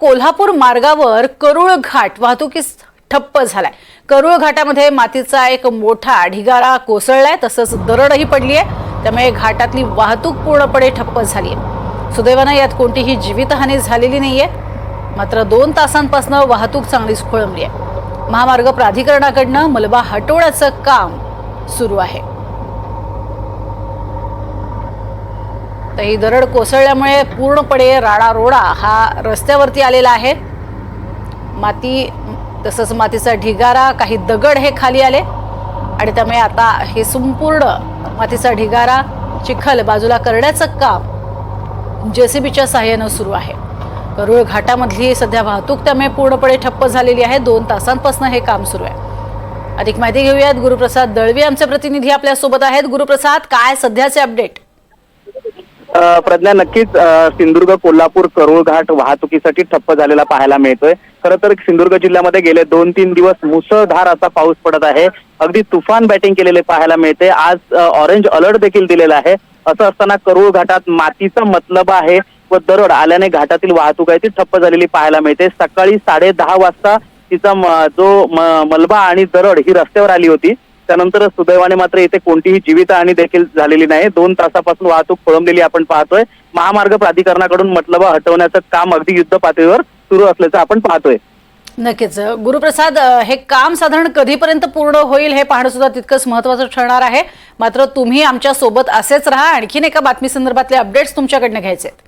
कोल्हापूर मार्गावर करुळ घाट वाहतुकीस ठप्प झालाय. करुळ घाटामध्ये मातीचा एक मोठा ढिगारा कोसळलाय तसंच दरडही पडली आहे त्यामुळे घाटातली वाहतूक पूर्णपणे ठप्प झाली आहे सुदैवानं यात कोणतीही जीवितहानी झालेली नाहीये. मात्र दोन तासांपासून वाहतूक चांगलीच खोळंबली आहे महामार्ग प्राधिकरणाकडनं मलबा हटवण्याचं काम सुरू आहे. तर ही दरड कोसळल्यामुळे पूर्णपणे राडारोडा हा रस्त्यावरती आलेला आहे. माती तसंच मातीचा ढिगारा काही दगड हे खाली आले. आणि त्यामुळे आता हे संपूर्ण मातीचा ढिगारा चिखल बाजूला करण्याचं काम जेसीबीच्या सहाय्यानं सुरू आहे. करुळ घाटामधली सध्या वाहतूक त्यामुळे पूर्णपणे ठप्प झालेली आहे. दोन तासांपासून हे काम सुरू आहे. अधिक माहिती घेऊयात. गुरुप्रसाद दळवी आमचे प्रतिनिधी आपल्यासोबत आहेत. गुरुप्रसाद काय सध्याचे अपडेट? प्रज्ञा नक्कीच सिंधुदुर्ग कोल्हापूर करूळ घाट वाहतुकीसाठी ठप्प झालेला पाहायला मिळतोय. खरं तर सिंधुदुर्ग जिल्ह्यामध्ये गेले दोन तीन दिवस मुसळधार असा पाऊस पडत आहे. अगदी तुफान बॅटिंग केलेले पाहायला मिळते. आज ऑरेंज अलर्ट देखील दिलेला आहे. असं असताना करुळ घाटात मातीचा मतलब आहे व दरड आल्याने घाटातील वाहतूक आहे ती ठप्प झालेली पाहायला मिळते. सकाळी साडे दहा वाजता तिचा जो मलबा आणि दरड ही रस्त्यावर आली होती. त्यानंतर सुदैवाने मात्र इथे कोणतीही जीवितहानी देखील झालेली नाही. दोन तासापासून वाहतूक खोळंबलेली आपण पाहतोय. महामार्ग प्राधिकरणाकडून मतलब हटवण्याचं काम अगदी युद्ध पातळीवर सुरू असल्याचं आपण पाहतोय. नक्कीच. गुरुप्रसाद हे काम साधारण कधीपर्यंत पूर्ण होईल हे पाहणं सुद्धा तितकंच महत्वाचं ठरणार आहे. मात्र तुम्ही आमच्यासोबत असेच राहा. आणखीन एका बातमी संदर्भातले अपडेट्स तुमच्याकडनं घ्यायचे आहेत.